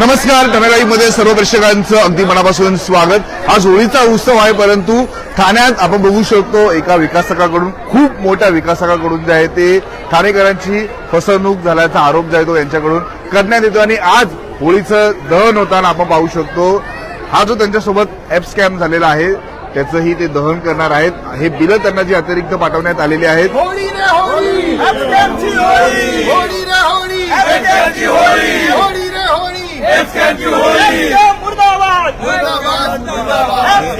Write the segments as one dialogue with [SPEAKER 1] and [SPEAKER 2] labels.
[SPEAKER 1] नमस्कारमध्ये सर्व प्रेक्षकांचं अगदी मनापासून स्वागत. आज होळीचा उत्सव आहे परंतु ठाण्यात आपण बघू शकतो एका विकासकाकडून खूप मोठ्या विकासकाकडून जे आहे ते ठाणेकरांची फसवणूक झाल्याचा आरोप जो आहे तो यांच्याकडून करण्यात येतो. आणि आज होळीचं दहन होताना आपण पाहू शकतो हा जो त्यांच्यासोबत ऍप स्कॅम झालेला आहे त्याचंही ते दहन करणार आहेत. हे बिलं त्यांना जी अतिरिक्त पाठवण्यात आलेली आहेत.
[SPEAKER 2] होळी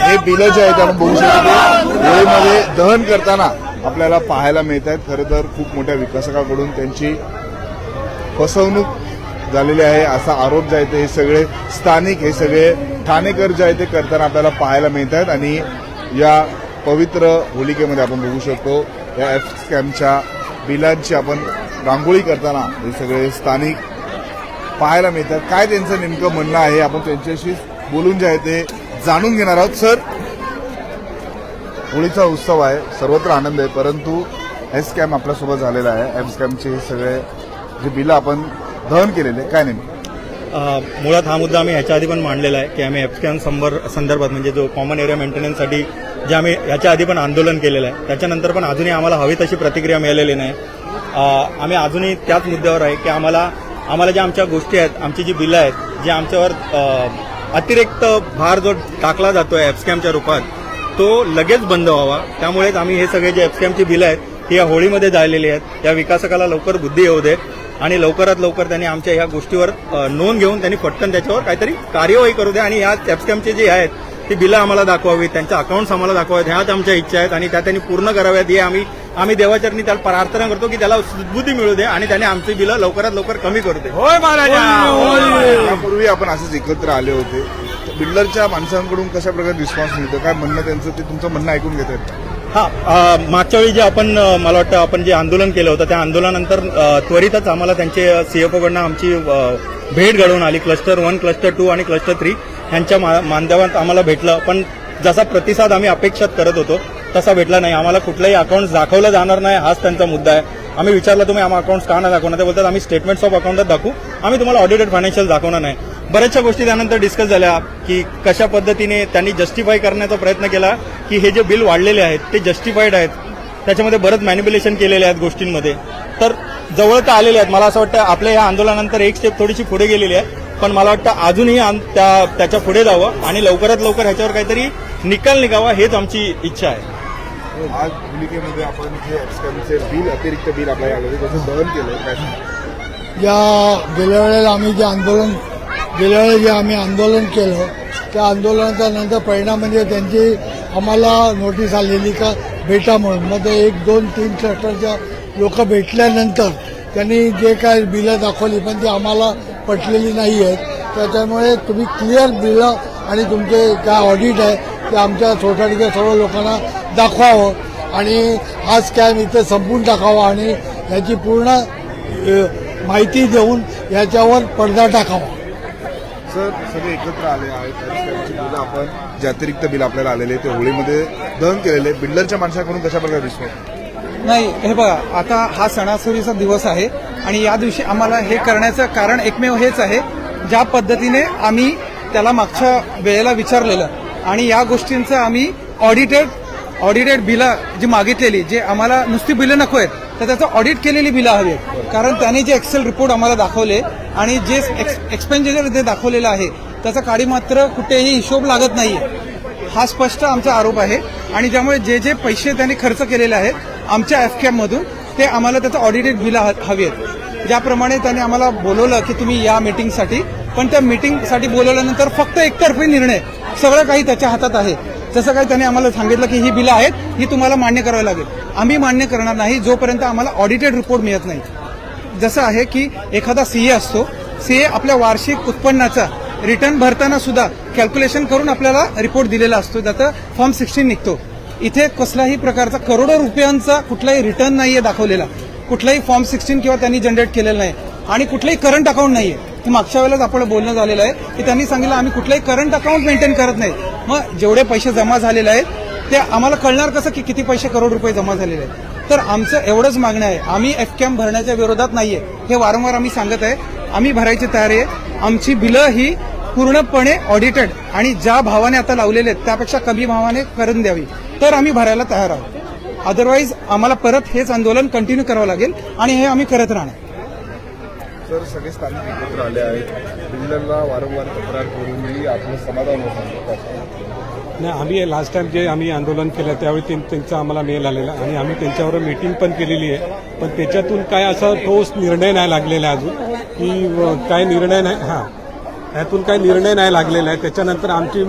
[SPEAKER 1] हे बिलं जे आहेत आपण बघू शकतो. होळीमध्ये दहन करताना आपल्याला पाहायला मिळत आहेत. खरं तर खूप मोठ्या विकासकाकडून त्यांची फसवणूक झालेली आहे असा आरोप जे आहे ते हे सगळे स्थानिक हे सगळे ठाणेकर जे आहे ते करताना आपल्याला पाहायला मिळत आहेत. आणि या पवित्र होलिकेमध्ये आपण बघू शकतो या एफ स्कॅमच्या बिलांची आपण रांगोळी करताना हे सगळे स्थानिक पाहायला मिळतात. काय त्यांचं नेमकं म्हणणं आहे आपण त्यांच्याशी बोलून जे आहे ते जाणून घेणार आहोत. सर होळीचा उत्सव आहे सर्वत्र आनंद आहे परंतु एस कॅम आपल्यासोबत झालेला आहे. एम स्कॅमचे सगळे जे बिलं आपण दहन केलेले काय नेमकं?
[SPEAKER 3] मुळात हा मुद्दा आम्ही ह्याच्या आधी पण मांडलेला आहे की आम्ही एफस्कॅन संबर संदर्भात म्हणजे जो कॉमन एरिया मेंटेनन्ससाठी जे आम्ही ह्याच्या आधी पण आंदोलन केलेलं आहे त्याच्यानंतर पण अजूनही आम्हाला हवी तशी प्रतिक्रिया मिळालेली नाही. आम्ही अजूनही त्याच मुद्द्यावर आहे की आम्हाला आम्हाला ज्या आमच्या गोष्टी आहेत आमची जी बिलं आहेत जे आमच्यावर अतिरिक्त भार जो टाकला जातोय एफस्कॅमच्या रूपात तो लगेच बंद व्हावा. त्यामुळेच आम्ही हे सगळे जे एफस्कॅमची बिलं आहेत ही या होळीमध्ये झालेली आहेत. या विकासकाला लवकर बुद्धी येऊ दे आणि लवकरात लवकर त्यांनी आमच्या ह्या गोष्टीवर नोंद घेऊन त्यांनी पटकन त्याच्यावर काहीतरी कार्यवाही करू द्या आणि ह्या एफस्कॅमचे जे आहेत ती बिलं आम्हाला दाखवावीत त्यांच्या अकाउंट्स आम्हाला दाखवावेत. ह्याच आमच्या इच्छा आहेत आणि त्या त्यांनी पूर्ण कराव्यात हे आम्ही आम्ही देवाचरणी त्याला प्रार्थना करतो की त्याला सद्बुद्धी मिळू दे आणि त्याने आमची बिलं लवकरात लवकर कमी करू दे.
[SPEAKER 2] होय महाराजा. होळी
[SPEAKER 1] यापूर्वी आपण असंच एकत्र आले होते. तर बिल्डरच्या माणसांकडून कशा प्रकारे रिस्पॉन्स मिळतो? काय म्हणणं त्यांचं? ते तुमचं म्हणणं ऐकून घेत आहेत
[SPEAKER 3] हा मागच्या वेळी जे आपण अ, मला वाटतं आपण जे आंदोलन केलं होतं त्या आंदोलनानंतर त्वरितच आम्हाला त्यांचे सीएफओकडनं आमची अ, भेट घडवून आली. क्लस्टर वन क्लस्टर टू आणि क्लस्टर थ्री यांच्या मा- माध्यमात आम्हाला भेटलं. पण जसा प्रतिसाद आम्ही अपेक्षात करत होतो तसा भेटला नाही. आम्हाला कुठलाही अकाउंट दाखवलं जाणार नाही. हाच त्यांचा मुद्दा आहे. आम्ही विचारलं तुम्ही आम्हाला अकाउंट का नाही दाखवणार? ते बोलतात आम्ही स्टेटमेंट्स ऑफ अकाउंटच दाखवू. आम्ही तुम्हाला ऑडिटेड फायनान्शियल दाखवणार नाही. बऱ्याचशा गोष्टी त्यानंतर डिस्कस झाल्या की कशा पद्धतीने त्यांनी जस्टिफाय करण्याचा प्रयत्न केला की हे जे बिल वाढलेले आहेत ते जस्टिफाईड आहेत. त्याच्यामध्ये बरंच मॅन्युप्युलेशन केलेले आहेत गोष्टींमध्ये. तर जवळ तर आलेले आहेत. मला असं वाटतं आपल्या या आंदोलनानंतर एक स्टेप थोडीशी पुढे गेलेली आहे. पण मला वाटतं अजूनही त्या त्याच्या पुढे जावं आणि लवकरात लवकर ह्याच्यावर काहीतरी निकाल निघावा हेच आमची इच्छा आहे.
[SPEAKER 1] आज भूमिकेमध्ये आपण जे स्कॅमचे बिल अतिरिक्त बिल आपल्याला आलं होतं त्याचं दहन केलं काय
[SPEAKER 4] या गेल्या वेळेला आम्ही जे आंदोलन गेल्या वेळेला जे आम्ही आंदोलन केलं त्या आंदोलनाचा नंतर परिणाम म्हणजे त्यांची आम्हाला नोटीस आलेली का भेटा म्हणून. मग ते एक दोन तीन क्लस्टरच्या लोक भेटल्यानंतर त्यांनी जे काय बिलं दाखवली पण ती आम्हाला पटलेली नाही आहेत त्याच्यामुळे तुम्ही क्लिअर बिलं आणि तुमचे काय ऑडिट आहे ते आमच्या सोसायटीच्या सर्व लोकांना दाखवावं आणि हा स्कॅम इथे संपून टाकावा आणि याची पूर्ण माहिती देऊन याच्यावर पडदा टाकावा.
[SPEAKER 1] सर सगळे एकत्र आले आहेत आपण जे अतिरिक्त बिल आपल्याला आलेले ते होळीमध्ये दहन केलेले बिल्डरच्या माणसाकडून कशा प्रकारे रिस्पॉन्स
[SPEAKER 5] नाही हे बघा आता हा सणासुरीचा दिवस आहे आणि या दिवशी आम्हाला हे करण्याचं कारण एकमेव हेच आहे. ज्या पद्धतीने आम्ही त्याला मागच्या वेळेला विचारलेलं आणि या गोष्टींचं आम्ही ऑडिटेड ऑडिटेड बिलं जी मागितलेली जे आम्हाला नुसती बिलं नको आहेत तर त्याचं ऑडिट केलेली बिलं हवी आहेत. कारण त्याने जे एक्सेल रिपोर्ट आम्हाला दाखवले आणि जे एक्सपेंडिचर जे दाखवलेलं आहे त्याचा काडी मात्र कुठेही हिशोब लागत नाही हा स्पष्ट आमचा आरोप आहे. आणि ज्यामुळे जे जे पैसे त्यांनी खर्च केलेले आहेत आमच्या एफ मधून ते आम्हाला त्याचं ऑडिटेड बिल हवी आहेत. ज्याप्रमाणे त्यांनी आम्हाला बोलवलं की तुम्ही या मीटिंगसाठी पण त्या मीटिंगसाठी बोलवल्यानंतर फक्त एकतर्फी निर्णय सगळं काही त्याच्या हातात आहे. जसं काही त्याने आम्हाला सांगितलं की ही बिलं आहेत ही तुम्हाला मान्य करावी लागेल. आम्ही मान्य करणार नाही जोपर्यंत आम्हाला ऑडिटेड रिपोर्ट मिळत नाही. जसं आहे की एखादा सीए असतो सीए आपल्या वार्षिक उत्पन्नाचा रिटर्न भरताना सुद्धा कॅल्क्युलेशन करून आपल्याला रिपोर्ट दिलेला असतो त्याचा फॉर्म सिक्स्टीन निघतो. इथे कसल्याही प्रकारचा करोडो रुपयांचा कुठलाही रिटर्न नाहीये दाखवलेला. कुठलाही फॉर्म सिक्स्टीन किंवा त्यांनी जनरेट केलेला नाही. आणि कुठलाही करंट अकाउंट नाहीये. की मागच्या वेळेलाच आपण बोलणं झालेलं आहे की त्यांनी सांगितलं आम्ही कुठलाही करंट अकाउंट मेंटेन करत नाही. मग जेवढे पैसे जमा झालेले आहेत ते आम्हाला कळणार कसं की किती पैसे करोड रुपये जमा झालेले आहेत? तर आमचं एवढंच मागणं आहे आम्ही एफ कॅम्प भरण्याच्या विरोधात नाहीये. हे वारंवार आम्ही सांगत आहे आम्ही भरायची तयारी आहे. आमची बिलं ही पूर्णपणे ऑडिटेड आणि ज्या भावाने आता लावलेले आहेत त्यापेक्षा कमी भावाने करून द्यावी. तर आम्ही भरायला तयार आहोत. अदरवाईज आम्हाला परत हेच आंदोलन कंटिन्यू करावं लागेल आणि हे आम्ही करत राहणार.
[SPEAKER 1] तर सगळे स्थानिक एकत्र आले आहेत. बिल्डरला वारंवार तक्रार करूनही आपलं समाधान होत नाही.
[SPEAKER 6] आम्ही लास्ट टाइम जे आम्ही आंदोलन केलं त्यावेळी त्यांचा आम्हाला मेल आलेला. आणि आम्ही त्यांच्यावर मीटिंग पण केलेली आहे. पण त्याच्यातून काय असा ठोस निर्णय नाही लागलेला आहे अजून. की काय निर्णय नाही हां. यातून काही निर्णय नाही लागलेला आहे. त्याच्यानंतर आमची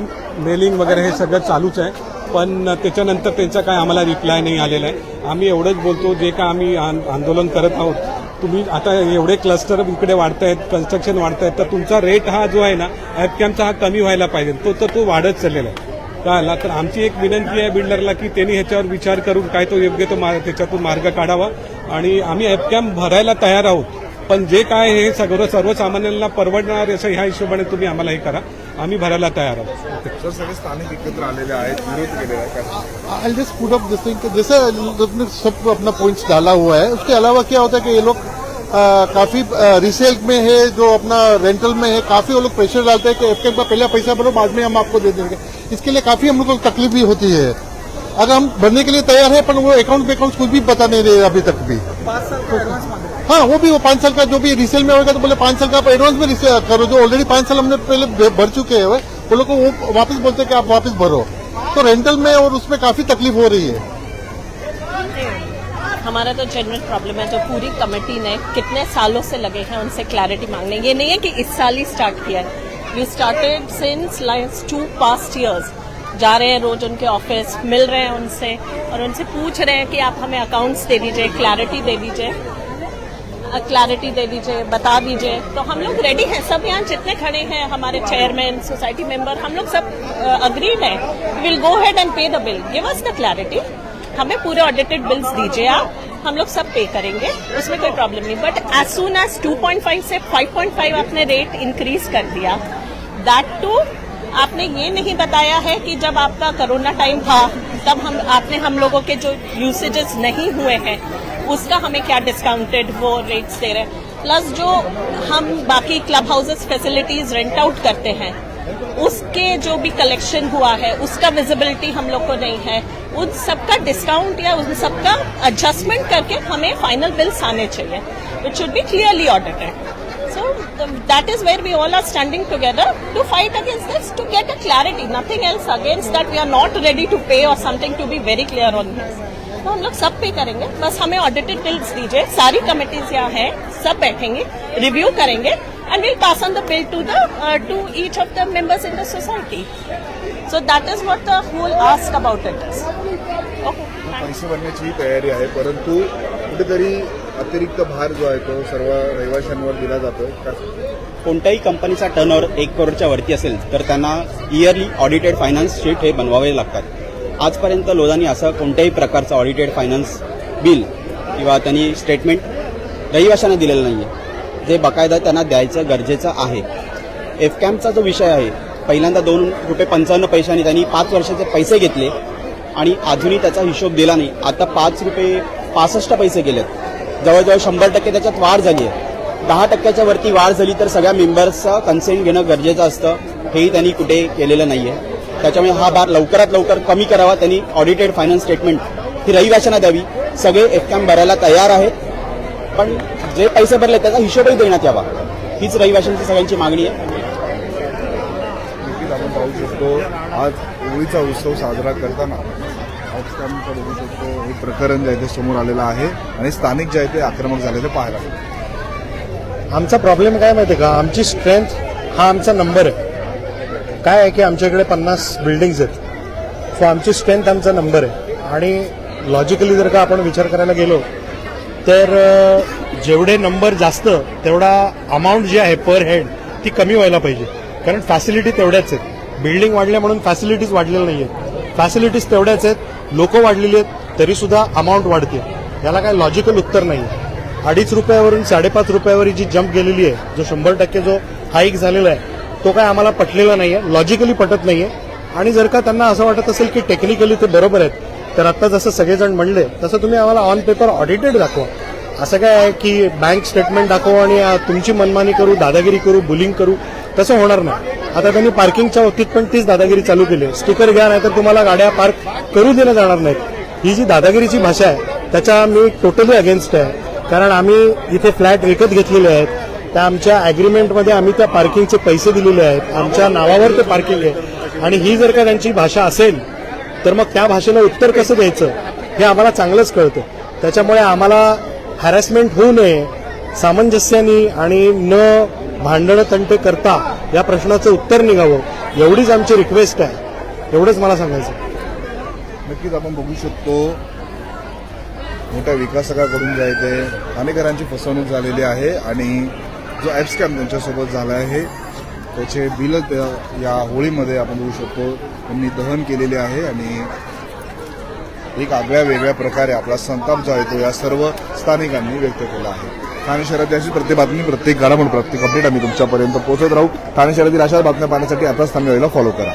[SPEAKER 6] मेलिंग वगैरे हे सगळं चालूच आहे. पण त्याच्यानंतर त्यांचा काय आम्हाला रिप्लाय नाही आलेला आहे. आम्ही एवढंच बोलतो जे काय आम्ही आंदोलन करत आहोत तुम्ही आता एवढे क्लस्टर इकडे वाढत आहेत कन्स्ट्रक्शन वाढत आहेत तर तुमचा रेट हा जो आहे ना ॲपकॅमचा हा कमी व्हायला पाहिजे. तो तर तो वाढत चाललेला आहे. कळाला? तर आमची एक विनंती आहे बिल्डरला की त्यांनी ह्याच्यावर विचार करून काय तो योग्य तो मार्ग त्याच्यातून मार्ग काढावा. आणि आम्ही ॲपकॅम भरायला तयार आहोत. पण जे काय हे सगळं सर्वसामान्यांना परवडणार असं ह्या हिशोबाने तुम्ही आम्हाला हे करा. आम्ही भरायला तयार आहोत.
[SPEAKER 1] तर सगळे स्थानिक एकत्र आलेले आहेत विरोध केलेला आहे
[SPEAKER 7] I just put up this thing जैसे आपने सब अपना पॉइंट्स डाला हुआ है उसके अलावा क्या होता है कि ये लोग अ, काफ़ी रिसेल में है जो अपना रेंटल में है काफ़ी वो लोग प्रेशर डालते हैं कि एफ़ का पहले पैसा भरो बाद में हम आपको दे देंगे। इसके लिए काफ़ी हम लोग को तकलीफ़ भी होती है। अगर हम भरने के लिए तैयार है पर वो अकाउंट पे अकाउंट कुछ भी पता नहीं रहे अभी तक भी। हाँ वो भी, वो पाँच साल का जो भी रिसेल में होगा तो बोले पाँच साल का आप एडवांस में रिसेल करो, जो ऑलरेडी पाँच साल हमने पहले भर चुके हैं, वो लोग को वो वापस बोलते हैं कि आप वापस भरो। तो रेंटल में और उसमें काफ़ी तकलीफ़ हो रही है।
[SPEAKER 8] हमारा तो जेनरल प्रॉब्लम है, जो पूरी कमेटी ने कितने सालों से लगे हैं, उनसे क्लैरिटी मांगने। ये नहीं है कि इस साल ही स्टार्ट किया है। We started since last two past years जा रहे हैं रोज उनके ऑफ़िस मिल रहे हैं उनसे, और उनसे पूछ रहे हैं कि आप हमें अकाउंट्स दे दीजिए क्लैरिटी दे दीजिए। क्लैरिटी दे दीजिए, बता दीजिए। तो हम लोग रेडी हैं, सब यहाँ जितने खड़े हैं, हमारे चेयरमैन सोसाइटी मेंबर हम लोग सब अग्रीड हैं। Will go head and pay the bill give us the clarity हमें पूरे ऑडिटेड बिल्स दीजिए आप। हम लोग सब पे करेंगे, उसमें कोई प्रॉब्लम नहीं। बट एज सुन एज 2.5 से 5.5 आपने रेट इंक्रीज कर दिया दैट टू आपने ये नहीं बताया है कि जब आपका कोरोना टाइम था, तब हम, आपने हम लोगों के जो यूसेजेस नहीं हुए हैं उसका हमें क्या डिस्काउंटेड वो रेट्स दे रहे हैं। प्लस जो हम बाकी club houses facilities rent out करते हैं, उसके जो भी कलेक्शन हुआ है, उसका विजिबिलिटी हम लोग को नहीं है। उन सबका डिस्काउंट या उन सबका एडजस्टमेंट करके हमें फाइनल बिल्स आने चाहिए which should be clearly audited so that is where we all are standing together to fight against this to get a clarity nothing else against that we are not ready to pay और something to be very clear on this तो हम लोग सब पे करेंगे। बस हमें audited bills दीजिए। सारी committees यहाँ है सब बैठेंगे रिव्यू करेंगे and will pass on the bill to the to each of the members in the society so that is what the whole ask about it is okay
[SPEAKER 1] पैसे भरण्याची तयारी आहे परंतु कुठेतरी अतिरिक्त भार जो आहे तो सर्व रहिवाशांवर दिला जातोय. का-
[SPEAKER 3] कोणत्याही कंपनीचा टर्नओव्हर एक करोडच्या वरती असेल तर त्यांना इयरली ऑडिटेड फायनान्स शीट हे बनवावे लागतात. आजपर्यंत लोधानी असं कोणत्याही प्रकारचं ऑडिटेड फायनान्स बिल किंवा त्यांनी स्टेटमेंट रहिवाशांना दिलेलं नाही आहे जे बकायदा त्यांना द्यायचं गरजेचं आहे. एफ कॅम्पचा जो विषय आहे पहिल्यांदा दोन रुपये पंचावन्न पैशांनी त्यांनी पाच वर्षाचे पैसे घेतले आणि अजूनही त्याचा हिशोब दिला नाही. आता पाच रुपये पासष्ट पैसे गेलेत. जवळजवळ शंभर टक्के त्याच्यात वाढ झाली आहे. दहा टक्क्याच्या वरती वाढ झाली तर सगळ्या मेंबर्सचा कन्सेंट घेणं गरजेचं असतं. हेही त्यांनी कुठे केलेलं नाही आहे त्याच्यामुळे हा भार लवकरात लवकर कमी करावा. त्यांनी ऑडिटेड फायनान्स स्टेटमेंट ही रहिवाशांना द्यावी. सगळे एफ कॅम्प भरायला तयार आहेत. पण जे पैसे भरले त्याचा हिशोबही देण्यात यावा. हीच रहिवाशांची सगळ्यांची मागणी आहे.
[SPEAKER 1] आपण पाहू शकतो आज होळीचा उत्सव साजरा करताना आजकाल बघू शकतो हे प्रकरण जे आहे ते समोर आलेलं आहे आणि स्थानिक जे आहे ते आक्रमक झालेले पाहायला.
[SPEAKER 7] आमचा प्रॉब्लेम काय माहिती का? आमची स्ट्रेंथ हा आमचा नंबर आहे. काय आहे की आमच्याकडे पन्नास बिल्डिंग्स आहेत. सो आमची स्ट्रेंथ आमचा नंबर आहे. आणि लॉजिकली जर का आपण विचार करायला गेलो तर जेवढे नंबर जास्त तेवढा अमाऊंट जी आहे पर हेड ती कमी व्हायला पाहिजे. कारण फॅसिलिटी तेवढ्याच आहेत. बिल्डिंग वाढल्या म्हणून फॅसिलिटीज वाढलेल्या नाही आहेत फॅसिलिटीज तेवढ्याच आहेत. लोक वाढलेली आहेत तरीसुद्धा अमाऊंट वाढते. याला काय लॉजिकल उत्तर नाही आहे अडीच रुपयावरून साडेपाच रुपयावर जी जंप गेलेली आहे जो शंभर टक्के जो हाईक झालेला आहे तो काय आम्हाला पटलेला नाही आहे लॉजिकली पटत नाही आहे आणि जर का त्यांना असं वाटत असेल की टेक्निकली ते बरोबर आहेत तर आता जसं सगळेजण म्हणले तसं तुम्ही आम्हाला ऑन पेपर ऑडिटेड दाखवा. असं काय आहे की बँक स्टेटमेंट दाखवू आणि तुमची मनमानी करू दादागिरी करू बुलिंग करू तसं होणार नाही. आता त्यांनी पार्किंगच्या बाबतीत पण तीच दादागिरी चालू केली आहे. स्टिकर घ्या नाहीतर तुम्हाला गाड्या पार्क करू दिल्या जाणार नाहीत. ही जी दादागिरीची भाषा आहे त्याच्या मी टोटली अगेन्स्ट आहे. कारण आम्ही इथे फ्लॅट विकत घेतलेले आहेत. त्या आमच्या अग्रीमेंटमध्ये आम्ही त्या पार्किंगचे पैसे दिलेले आहेत. आमच्या नावावर ते पार्किंग आहे. आणि ही जर का त्यांची भाषा असेल तर मग त्या भाषेला उत्तर कसं द्यायचं? हे आम्हाला चांगलंच कळतं. त्याच्यामुळे आम्हाला हॅरॅसमेंट होऊ नये सामंजस्याने आणि न भांडणं तंटे करता या प्रश्नाचं उत्तर निघावं. एवढीच आमची रिक्वेस्ट आहे. एवढंच मला सांगायचं
[SPEAKER 1] नक्कीच आपण बघू शकतो मोठ्या विकासकाकडून जे आहे ते ठाणेकरांची फसवणूक झालेली आहे आणि जो ॲप स्कॅम त्यांच्यासोबत झाला आहे त्याचे बिल या होळीमध्ये आपण बघू शकतो. त्यांनी दहन केलेले आहे आणि एक आगळ्या वेगळ्या प्रकारे आपला संताप जो आहे तो या सर्व स्थानिकांनी व्यक्त केला आहे. ठाणे शहरात अशी प्रत्येक बातमी प्रत्येक घडामोड प्रत्येक अपडेट आम्ही तुमच्यापर्यंत पोहोचत राहू. ठाणे शहरातील अशा बातम्या पाहण्यासाठी आताच थांबेला फॉलो करा.